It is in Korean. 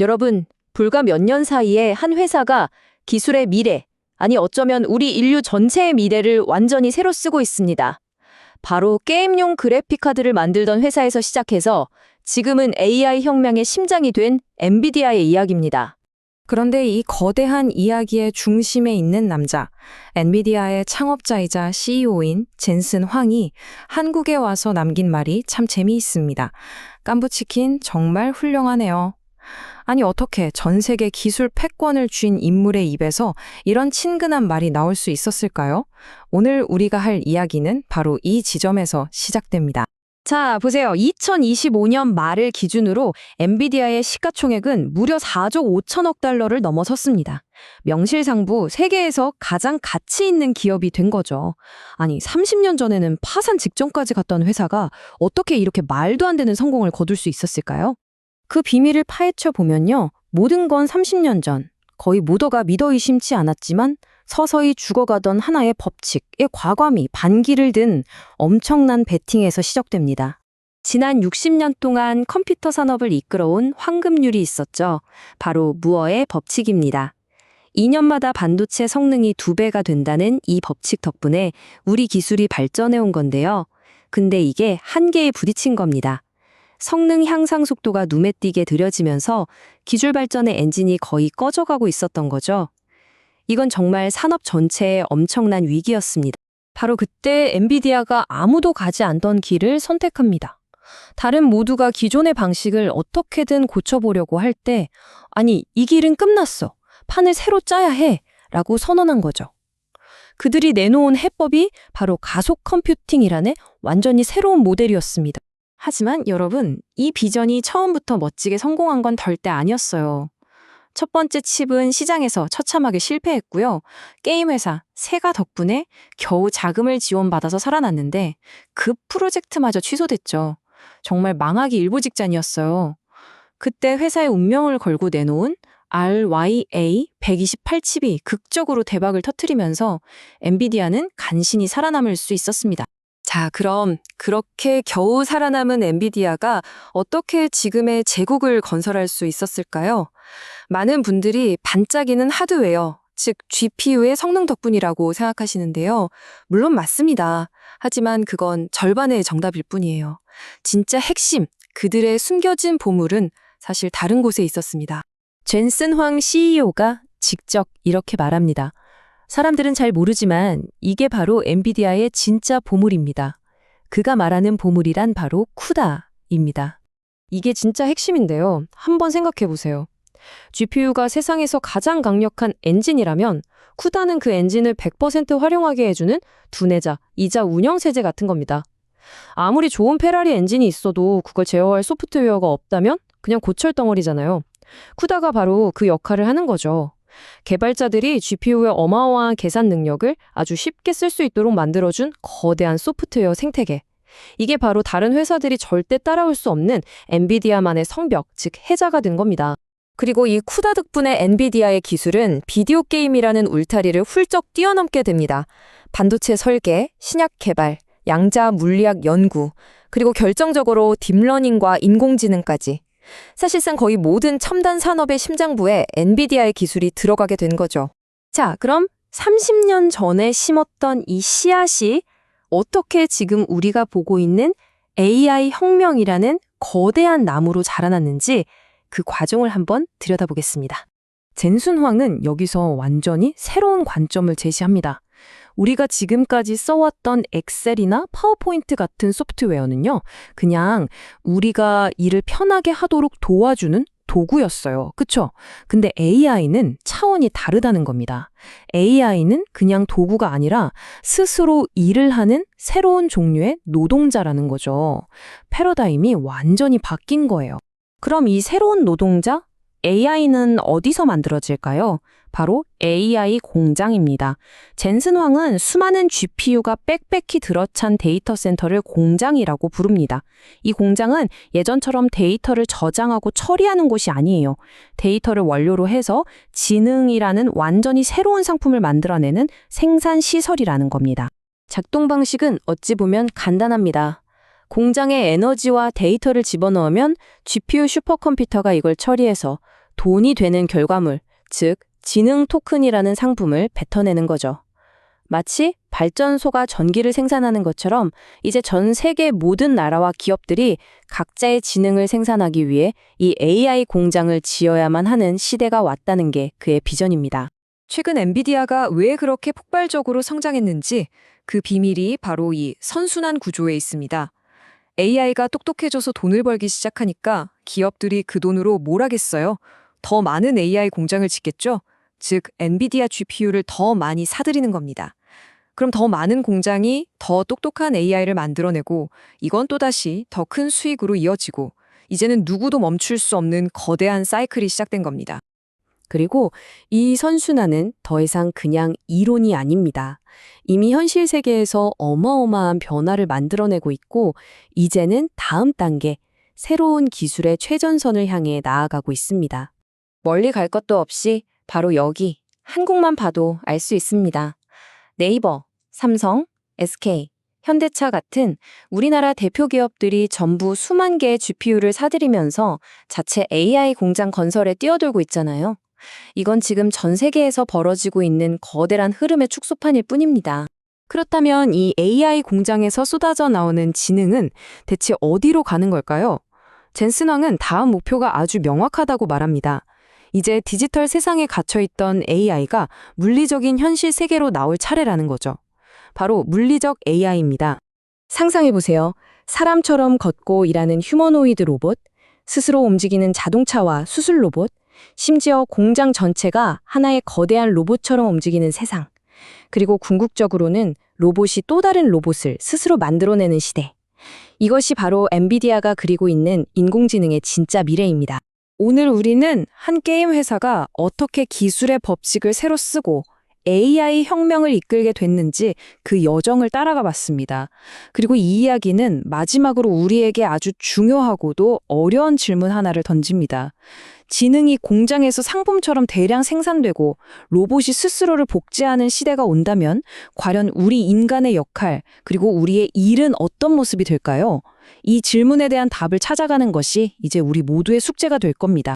여러분, 불과 몇 년 사이에 한 회사가 기술의 미래, 아니 어쩌면 우리 인류 전체의 미래를 완전히 새로 쓰고 있습니다. 바로 게임용 그래픽카드를 만들던 회사에서 시작해서 지금은 AI 혁명의 심장이 된 엔비디아의 이야기입니다. 그런데 이 거대한 이야기의 중심에 있는 남자, 엔비디아의 창업자이자 CEO인 젠슨 황이 한국에 와서 남긴 말이 참 재미있습니다. 깐부치킨 정말 훌륭하네요. 아니 어떻게 전 세계 기술 패권을 쥔 인물의 입에서 이런 친근한 말이 나올 수 있었을까요? 오늘 우리가 할 이야기는 바로 이 지점에서 시작됩니다. 자, 보세요. 2025년 말을 기준으로 엔비디아의 시가총액은 무려 4조 5천억 달러를 넘어섰습니다. 명실상부 세계에서 가장 가치 있는 기업이 된 거죠. 아니, 30년 전에는 파산 직전까지 갔던 회사가 어떻게 이렇게 말도 안 되는 성공을 거둘 수 있었을까요? 그 비밀을 파헤쳐 보면요. 모든 건 30년 전, 거의 모두가 믿어 의심치 않았지만 서서히 죽어가던 하나의 법칙의 과감히 반기를 든 엄청난 베팅에서 시작됩니다. 지난 60년 동안 컴퓨터 산업을 이끌어온 황금률이 있었죠. 바로 무어의 법칙입니다. 2년마다 반도체 성능이 두 배가 된다는 이 법칙 덕분에 우리 기술이 발전해 온 건데요. 근데 이게 한계에 부딪힌 겁니다. 성능 향상 속도가 눈에 띄게 느려지면서 기술 발전의 엔진이 거의 꺼져가고 있었던 거죠. 이건 정말 산업 전체의 엄청난 위기였습니다. 바로 그때 엔비디아가 아무도 가지 않던 길을 선택합니다. 다른 모두가 기존의 방식을 어떻게든 고쳐보려고 할 때, 아니, 이 길은 끝났어. 판을 새로 짜야 해. 라고 선언한 거죠. 그들이 내놓은 해법이 바로 가속 컴퓨팅이라는 완전히 새로운 모델이었습니다. 하지만 여러분, 이 비전이 처음부터 멋지게 성공한 건 절대 아니었어요. 첫 번째 칩은 시장에서 처참하게 실패했고요. 게임 회사 세가 덕분에 겨우 자금을 지원받아서 살아났는데 그 프로젝트마저 취소됐죠. 정말 망하기 일보 직전이었어요. 그때 회사의 운명을 걸고 내놓은 RYA 128칩이 극적으로 대박을 터뜨리면서 엔비디아는 간신히 살아남을 수 있었습니다. 자, 그럼 그렇게 겨우 살아남은 엔비디아가 어떻게 지금의 제국을 건설할 수 있었을까요? 많은 분들이 반짝이는 하드웨어, 즉 GPU의 성능 덕분이라고 생각하시는데요. 물론 맞습니다. 하지만 그건 절반의 정답일 뿐이에요. 진짜 핵심, 그들의 숨겨진 보물은 사실 다른 곳에 있었습니다. 젠슨 황 CEO가 직접 이렇게 말합니다. 사람들은 잘 모르지만 이게 바로 엔비디아의 진짜 보물입니다. 그가 말하는 보물이란 바로 쿠다입니다. 이게 진짜 핵심인데요. 한번 생각해 보세요. GPU가 세상에서 가장 강력한 엔진이라면 쿠다는 그 엔진을 100% 활용하게 해주는 두뇌자, 이자 운영세제 같은 겁니다. 아무리 좋은 페라리 엔진이 있어도 그걸 제어할 소프트웨어가 없다면 그냥 고철 덩어리잖아요. 쿠다가 바로 그 역할을 하는 거죠. 개발자들이 GPU의 어마어마한 계산 능력을 아주 쉽게 쓸 수 있도록 만들어준 거대한 소프트웨어 생태계. 이게 바로 다른 회사들이 절대 따라올 수 없는 엔비디아만의 성벽, 즉 해자가 된 겁니다. 그리고 이 쿠다 덕분에 엔비디아의 기술은 비디오 게임이라는 울타리를 훌쩍 뛰어넘게 됩니다. 반도체 설계, 신약 개발, 양자 물리학 연구, 그리고 결정적으로 딥러닝과 인공지능까지. 사실상 거의 모든 첨단 산업의 심장부에 엔비디아의 기술이 들어가게 된 거죠. 자, 그럼 30년 전에 심었던 이 씨앗이 어떻게 지금 우리가 보고 있는 AI 혁명이라는 거대한 나무로 자라났는지 그 과정을 한번 들여다보겠습니다. 젠순 황은 여기서 완전히 새로운 관점을 제시합니다. 우리가 지금까지 써왔던 엑셀이나 파워포인트 같은 소프트웨어는요, 그냥 우리가 일을 편하게 하도록 도와주는 도구였어요. 그쵸? 근데 AI는 차원이 다르다는 겁니다. AI는 그냥 도구가 아니라 스스로 일을 하는 새로운 종류의 노동자라는 거죠. 패러다임이 완전히 바뀐 거예요. 그럼 이 새로운 노동자? AI는 어디서 만들어질까요? 바로 AI 공장입니다. 젠슨 황은 수많은 GPU가 빽빽히 들어찬 데이터 센터를 공장이라고 부릅니다. 이 공장은 예전처럼 데이터를 저장하고 처리하는 곳이 아니에요. 데이터를 원료로 해서 지능이라는 완전히 새로운 상품을 만들어내는 생산 시설이라는 겁니다. 작동 방식은 어찌 보면 간단합니다. 공장에 에너지와 데이터를 집어넣으면 GPU 슈퍼컴퓨터가 이걸 처리해서 돈이 되는 결과물, 즉 지능 토큰이라는 상품을 뱉어내는 거죠. 마치 발전소가 전기를 생산하는 것처럼 이제 전 세계 모든 나라와 기업들이 각자의 지능을 생산하기 위해 이 AI 공장을 지어야만 하는 시대가 왔다는 게 그의 비전입니다. 최근 엔비디아가 왜 그렇게 폭발적으로 성장했는지 그 비밀이 바로 이 선순환 구조에 있습니다. AI가 똑똑해져서 돈을 벌기 시작하니까 기업들이 그 돈으로 뭘 하겠어요? 더 많은 AI 공장을 짓겠죠? 즉, 엔비디아 GPU를 더 많이 사들이는 겁니다. 그럼 더 많은 공장이 더 똑똑한 AI를 만들어내고 이건 또다시 더 큰 수익으로 이어지고 이제는 누구도 멈출 수 없는 거대한 사이클이 시작된 겁니다. 그리고 이 선순환은 더 이상 그냥 이론이 아닙니다. 이미 현실 세계에서 어마어마한 변화를 만들어내고 있고, 이제는 다음 단계, 새로운 기술의 최전선을 향해 나아가고 있습니다. 멀리 갈 것도 없이 바로 여기, 한국만 봐도 알 수 있습니다. 네이버, 삼성, SK, 현대차 같은 우리나라 대표 기업들이 전부 수만 개의 GPU를 사들이면서 자체 AI 공장 건설에 뛰어들고 있잖아요. 이건 지금 전 세계에서 벌어지고 있는 거대한 흐름의 축소판일 뿐입니다. 그렇다면 이 AI 공장에서 쏟아져 나오는 지능은 대체 어디로 가는 걸까요? 젠슨 왕은 다음 목표가 아주 명확하다고 말합니다. 이제 디지털 세상에 갇혀있던 AI가 물리적인 현실 세계로 나올 차례라는 거죠. 바로 물리적 AI입니다. 상상해보세요. 사람처럼 걷고 일하는 휴머노이드 로봇, 스스로 움직이는 자동차와 수술 로봇, 심지어 공장 전체가 하나의 거대한 로봇처럼 움직이는 세상. 그리고 궁극적으로는 로봇이 또 다른 로봇을 스스로 만들어내는 시대. 이것이 바로 엔비디아가 그리고 있는 인공지능의 진짜 미래입니다. 오늘 우리는 한 게임 회사가 어떻게 기술의 법칙을 새로 쓰고 AI 혁명을 이끌게 됐는지 그 여정을 따라가 봤습니다. 그리고 이 이야기는 마지막으로 우리에게 아주 중요하고도 어려운 질문 하나를 던집니다. 지능이 공장에서 상품처럼 대량 생산되고 로봇이 스스로를 복제하는 시대가 온다면 과연 우리 인간의 역할 그리고 우리의 일은 어떤 모습이 될까요? 이 질문에 대한 답을 찾아가는 것이 이제 우리 모두의 숙제가 될 겁니다.